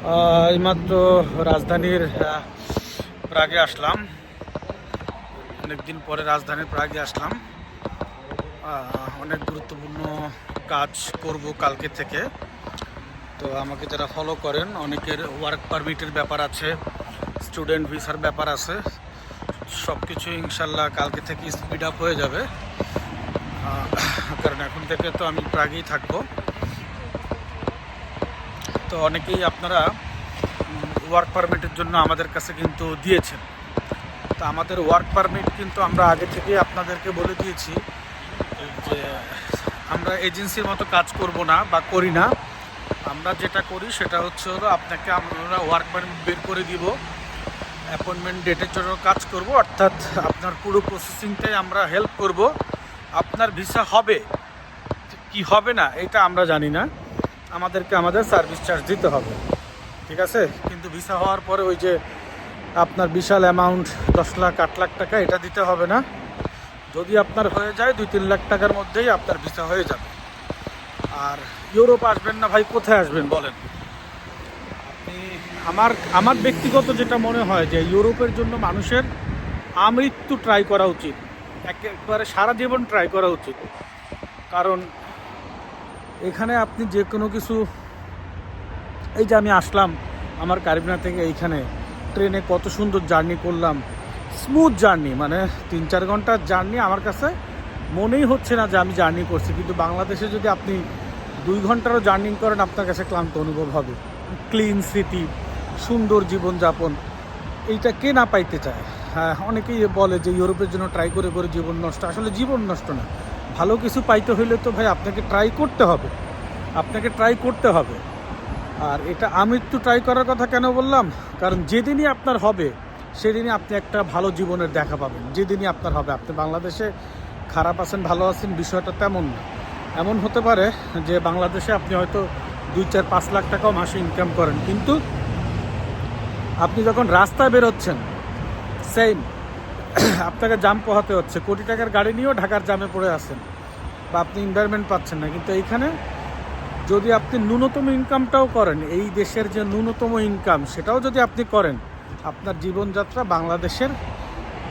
এইমাত্র রাজধানীর প্রাগে আসলাম। অনেকদিন পরে রাজধানীর প্রাগে আসলাম। অনেক গুরুত্বপূর্ণ কাজ করব কালকে থেকে। তো আমাকে যারা ফলো করেন, অনেকের ওয়ার্ক পারমিটের ব্যাপার আছে স্টুডেন্ট ভিসার ব্যাপার আছে সব কিছু ইনশাল্লাহ কালকে থেকে স্পিড আপ হয়ে যাবে। কারণ এখন থেকে তো আমি প্রাগেই থাকব। তো অনেকেই আপনারা ওয়ার্ক পারমিটের জন্য আমাদের কাছে কিন্তু দিয়েছেন। তো আমাদের ওয়ার্ক পারমিট কিন্তু আমরা আগে থেকে আপনাদেরকে বলে দিয়েছি যে, আমরা এজেন্সির মতো কাজ করব না বা করি না। আমরা যেটা করি সেটা হচ্ছে হলো আপনাকে আমরা ওয়ার্ক পারমিট বের করে দিব। অ্যাপয়েন্টমেন্ট ডেটের জন্য কাজ করব, অর্থাৎ আপনার পুরো প্রসেসিংটাই আমরা হেল্প করব। আপনার ভিসা হবে, কি হবে না, এটা আমরা জানি না। আমাদেরকে আমাদের সার্ভিস চার্জ দিতে হবে। ঠিক আছে? কিন্তু ভিসা হওয়ার পরে ওই যে আপনার বিশাল অ্যামাউন্ট দশ লাখ, আট লাখ টাকা, এটা দিতে হবে না। যদি আপনার হয়ে যায়, দুই তিন লাখ টাকার মধ্যেই আপনার ভিসা হয়ে যাবে। আর ইউরোপ আসবেন না ভাই, কোথায় আসবেন বলেন? আপনি, আমার আমার ব্যক্তিগত যেটা মনে হয় যে ইউরোপের জন্য মানুষের আমৃত্যু ট্রাই করা উচিত। একেবারে সারা জীবন ট্রাই করা উচিত। কারণ এখানে আপনি যে কোনো কিছু, এই যে আমি আসলাম আমার কারিবিনা থেকে এইখানে, ট্রেনে কত সুন্দর জার্নি করলাম স্মুথ জার্নি মানে তিন চার ঘণ্টার জার্নি আমার কাছে মনেই হচ্ছে না যে আমি জার্নি করছি, কিন্তু বাংলাদেশে যদি আপনি দুই ঘন্টারও জার্নি করেন, আপনার কাছে ক্লান্ত অনুভব হবে। ক্লিন সিটি সুন্দর জীবনযাপন, এইটা কে না পাইতে চায়? হ্যাঁ অনেকেই বলে যে ইউরোপের জন্য ট্রাই করে করে জীবন নষ্ট, আসলে জীবন নষ্ট না। ভালো কিছু পাইতে হইলে তো ভাই আপনাকে ট্রাই করতে হবে। আপনাকে ট্রাই করতে হবে। আর এটা আমৃত্যু ট্রাই করার কথা কেন বললাম? কারণ যেদিনই আপনার হবে, সেদিনই আপনি একটা ভালো জীবনের দেখা পাবেন। যেদিনই আপনার হবে, আপনি বাংলাদেশে খারাপ আছেন, ভালো আছেন, বিষয়টা তেমন না। এমন হতে পারে যে বাংলাদেশে আপনি হয়তো দুই চার পাঁচ লাখ টাকাও মাসে ইনকাম করেন। কিন্তু আপনি যখন রাস্তায় বেরোচ্ছেন সেম আপনাকে জাম পোহাতে হচ্ছে। কোটি টাকার গাড়ি নিয়েও ঢাকার জামে পড়ে আছেন। বা আপনি এনভায়রনমেন্ট পাচ্ছেন না। কিন্তু এইখানে যদি আপনি ন্যূনতম ইনকামটাও করেন, এই দেশের যে ন্যূনতম ইনকাম সেটাও যদি আপনি করেন, আপনার জীবনযাত্রা বাংলাদেশের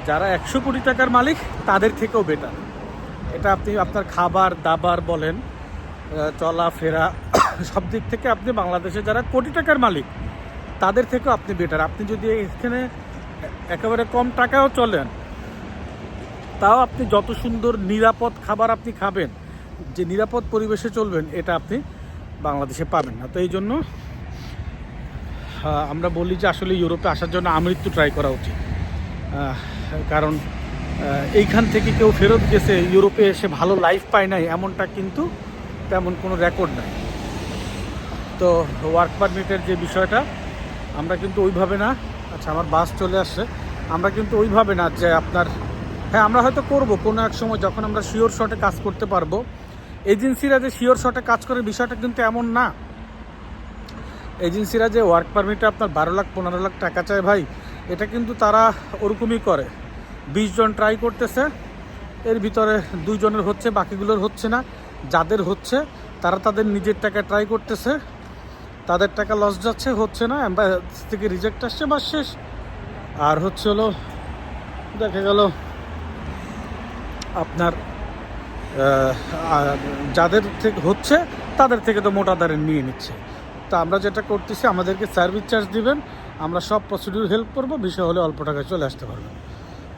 যারা একশো কোটি টাকার মালিক, তাদের থেকেও বেটার এটা আপনি আপনার খাবার, দাবার বলেন চলাফেরা সব দিক থেকে আপনি বাংলাদেশে যারা কোটি টাকার মালিক, তাদের থেকেও আপনি বেটার আপনি যদি এখানে একেবারে কম টাকাও চলেন তাও আপনি যত সুন্দর নিরাপদ খাবার আপনি খাবেন, যে নিরাপদ পরিবেশে চলবেন, এটা আপনি বাংলাদেশে পাবেন না। তো এই জন্য আমরা বলি যে আসলে ইউরোপে আসার জন্য আমৃত্যু ট্রাই করা উচিত। কারণ এইখান থেকে কেউ ফেরত গেছে, ইউরোপে এসে ভালো লাইফ পায় নাই, এমনটা কিন্তু তেমন কোনো রেকর্ড নাই। তো ওয়ার্ক পারমিটের যে বিষয়টা, আমরা কিন্তু ওইভাবে না আচ্ছা আমার বাস চলে আসছে, আমরা কিন্তু ওইভাবে না যে আপনার হ্যাঁ আমরা হয়তো করব কোনো এক সময় যখন আমরা শিওর শটে কাজ করতে পারব। এজেন্সিরা যে শিওর শটে কাজ করে বিষয়টা কিন্তু এমন না। এজেন্সিরা যে ওয়ার্ক পারমিটে আপনার বারো লাখ, পনেরো লাখ টাকা চায় ভাই, এটা কিন্তু তারা ওরকমই করে। বিশ জন ট্রাই করতেছে, এর ভিতরে দুইজনের হচ্ছে, বাকিগুলোর হচ্ছে না। যাদের হচ্ছে, তারা তাদের নিজের টাকা ট্রাই করতেছে। তাদের টাকা লস যাচ্ছে, হচ্ছে না এম্বাসি থেকে রিজেক্ট আসছে বা শেষ। আর হচ্ছে হলো, দেখা গেল আপনার যাদের থেকে হচ্ছে, তাদের থেকে তো মোটা দারে নিয়ে নিচ্ছে। তো আমরা যেটা করতেছি, আমাদেরকে সার্ভিস চার্জ দিবেন, আমরা সব প্রসিডিউর হেল্প করব, বিষয় হলে অল্প টাকায় চলে আসতে পারবেন।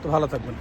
তো ভালো থাকবেন।